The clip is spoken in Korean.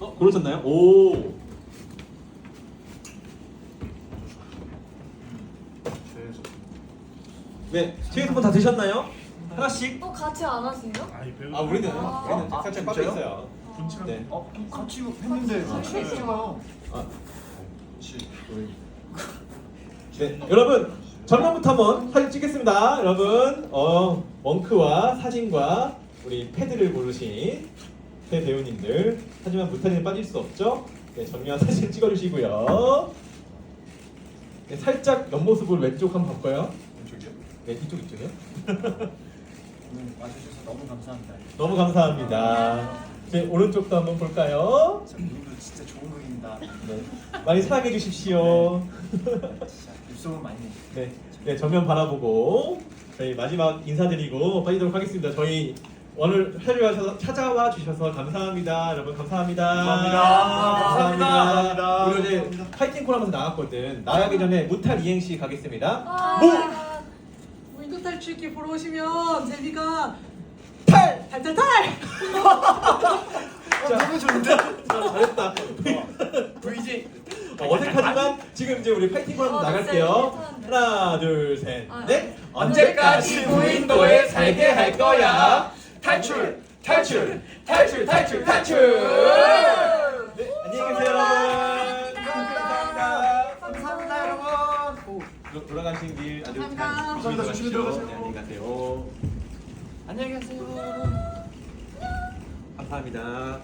어, 고르셨나요? 오. 네, 뒤에 분다 드셨나요? 하나씩? 또 같이 안 하세요? 아이 배우. 아, 우리는 아. 우리는 아, 살짝 진짜요? 빠져 있어요. 분치랑. 네. 어 같이 했는데 같이 같이 했어요. 했어요. 아, 네, 여러분 전면부터 한번 사진 찍겠습니다. 여러분, 어, 멍크와 사진과 우리 패드를 고르신 새 배우님들. 하지만 물타기는 빠질 수 없죠. 네, 정면 사진 찍어주시고요. 네, 살짝 옆모습을 왼쪽 한번 볼까요? 왼쪽이요? 네, 이쪽 이쪽이요. 오늘 와주셔서 너무 감사합니다. 너무 감사합니다. 제 오른쪽도 한번 볼까요? 참 눈도 진짜 좋은 눈입니다. 네, 많이 사랑해 주십시오. 진짜 입소문 많이 내. 네, 네 정면 바라보고 저희 마지막 인사드리고 빠지도록 하겠습니다. 저희 오늘 찾아와, 찾아와 주셔서 감사합니다. 여러분 감사합니다. 감사합니다. 감사합니다. 감사합니다. 우리 어제 감사합니다. 파이팅 콜 하면서 나갔거든. 나가기 전에 무탈 이행시 가겠습니다. 아, 뭐? 물도 탈출기 보러 오시면 재미가 탈! 탈탈탈! 자, 너무 좋은데? 자, 잘했다. VJ. 어, 어색하지만 지금 이제 우리 파이팅 콜 하면서 어, 나갈게요. 괜찮은데. 하나, 둘, 셋, 아, 넷. 언제까지 무인도에 살게 할 거야? 탈출, 탈출, 탈출, 탈출, 탈출. 네, 안녕히 계세요, 여러분. 감사합니다. 감사합니다, 여러분. 도- 돌아가신 길 아주 잘 감사합니다. 조심히 조심히. 들어가세요. 네, 안녕히 가세요. 안녕히 가세요. 감사합니다.